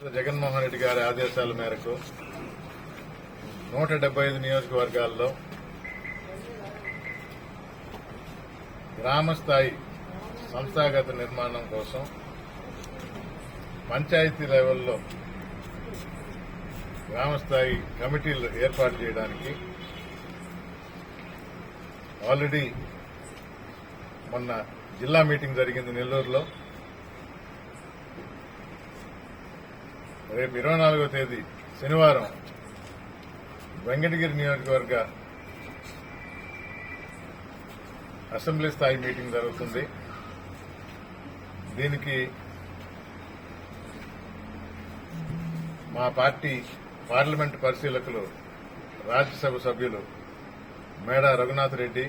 జగన్మోహన్ రెడ్డి గారి ఆదేశాల మేరకు నూట డెబ్బై ఐదు నియోజకవర్గాల్లో గ్రామ స్థాయి సంస్థాగత నిర్మాణం కోసం పంచాయతీ లెవెల్లో గ్రామ స్థాయి కమిటీలు ఏర్పాటు చేయడానికి ఆల్రెడీ మొన్న జిల్లా మీటింగ్ జరిగింది నెల్లూరులో. రేపు ఇరవై నాలుగో తేదీ శనివారం వెంకటగిరి నియోజకవర్గ అసెంబ్లీ స్థాయి మీటింగ్ జరుగుతుంది. దీనికి మా పార్టీ పార్లమెంట్ పరిశీలకులు రాజ్యసభ సభ్యులు మేడా రఘునాథ్ రెడ్డి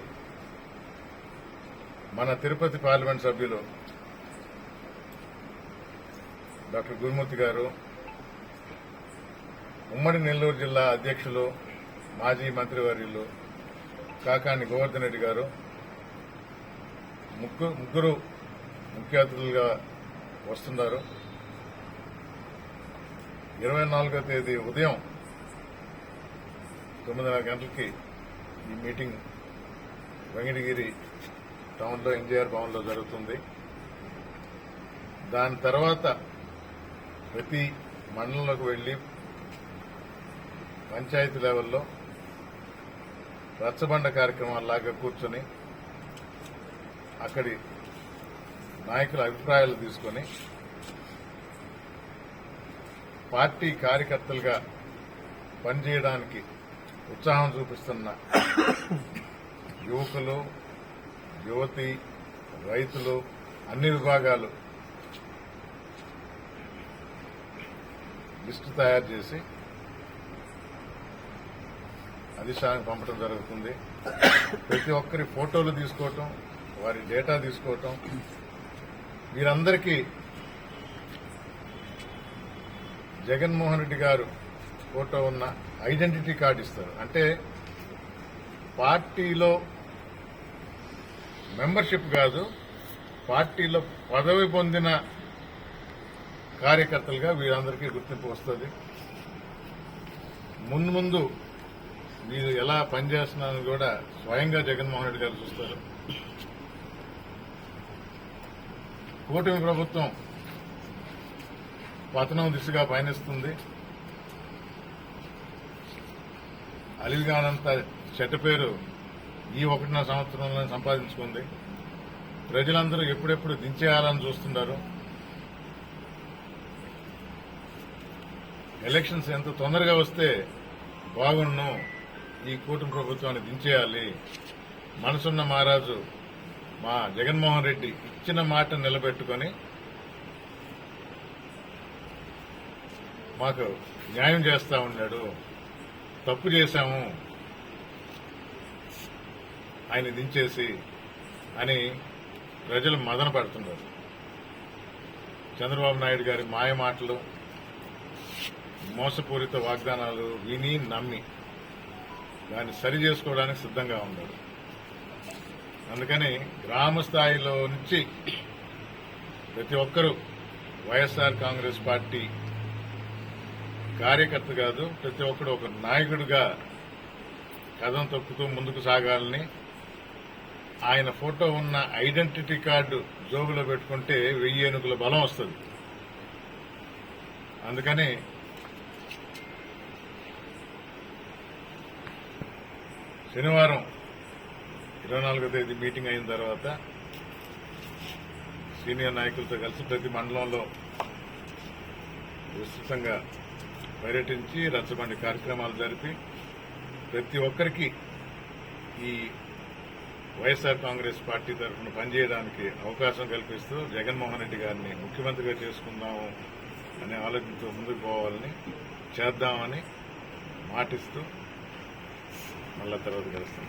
మన తిరుపతి పార్లమెంట్ సభ్యులు డాక్టర్ గురుమూర్తి గారు ఉమ్మడి నెల్లూరు జిల్లా అధ్యక్షులు మాజీ మంత్రివర్యులు కాకాని గోవర్ధన్ రెడ్డి గారు ముగ్గురు ముగ్గురు ముఖ్య అతిథులుగా వస్తున్నారు. ఇరవై నాలుగో తేదీ ఉదయం తొమ్మిదిన్నర గంటలకి ఈ మీటింగ్ వెంకటగిరి టౌన్లో ఎన్జీఆర్ భవన్లో జరుగుతుంది. దాని తర్వాత ప్రతి మండలంలోకి వెళ్ళి పంచాయతీ లెవెల్లో రచ్చబండ కార్యక్రమాల్లాగా కూర్చొని అక్కడి నాయకుల అభిప్రాయాలు తీసుకొని పార్టీ కార్యకర్తలుగా పనిచేయడానికి ఉత్సాహం చూపిస్తున్న యువకులు యువతి రైతులు అన్ని విభాగాలు లిస్టు తయారు చేసి అధిష్టానికి పంపడం జరుగుతుంది. ప్రతి ఒక్కరి ఫోటోలు తీసుకోవటం వారి డేటా తీసుకోవటం. వీరందరికీ జగన్మోహన్ రెడ్డి గారు ఫోటో ఉన్న ఐడెంటిటీ కార్డు ఇస్తారు. అంటే పార్టీలో మెంబర్షిప్ కాదు పార్టీలో పదవి పొందిన కార్యకర్తలుగా వీరందరికీ గుర్తింపు వస్తుంది. ముందు ముందు మీరు ఎలా పనిచేస్తున్నారని కూడా స్వయంగా జగన్మోహన్ రెడ్డి గారు చూస్తారు. కూటమి ప్రభుత్వం పతనం దిశగా పయనిస్తుంది. అలిగానంత చెడ్డ పేరు ఈ ఒకటిన్నర సంవత్సరంలో సంపాదించుకుంది. ప్రజలందరూ ఎప్పుడెప్పుడు దించేయాలని చూస్తున్నారు. ఎలక్షన్స్ ఎంత తొందరగా వస్తే బాగుండు ఈ కూటమి ప్రభుత్వాన్ని దించేయాలి. మనసున్న మహారాజు మా జగన్మోహన్ రెడ్డి ఇచ్చిన మాట నిలబెట్టుకొని మాకు న్యాయం చేస్తా ఉన్నాడు. తప్పు చేశాము. ఆయన దించేసి అని ప్రజలు మదన పడుతున్నారు. చంద్రబాబు నాయుడు గారి మాయ మాటలు మోసపూరిత వాగ్దానాలు విని నమ్మి దాన్ని సరి చేసుకోవడానికి సిద్ధంగా ఉన్నాడు. అందుకని గ్రామ స్థాయిలో నుంచి ప్రతి ఒక్కరూ వైఎస్ఆర్ కాంగ్రెస్ పార్టీ కార్యకర్త కాదు ప్రతి ఒక్కరు ఒక నాయకుడిగా కథం తొక్కుతూ ముందుకు సాగాలని ఆయన ఫోటో ఉన్న ఐడెంటిటీ కార్డు జోబులో పెట్టుకుంటే వెయ్యి ఏనుగుల బలం వస్తుంది. అందుకని శనివారం ఇరవై నాలుగో తేదీ మీటింగ్ అయిన తర్వాత సీనియర్ నాయకులతో కలిసి ప్రతి మండలంలో విస్తృతంగా పర్యటించి రచ్చబండి కార్యక్రమాలు జరిపి ప్రతి ఒక్కరికి ఈ వైఎస్ఆర్ కాంగ్రెస్ పార్టీ తరఫున పనిచేయడానికి అవకాశం కల్పిస్తూ జగన్మోహన్ రెడ్డి గారిని ముఖ్యమంత్రిగా చేసుకుందాము అనే ఆలోచనతో ముందుకు పోవాలని చేద్దామని మాటిస్తూ మళ్ళీ తర్వాత కలుస్తాం.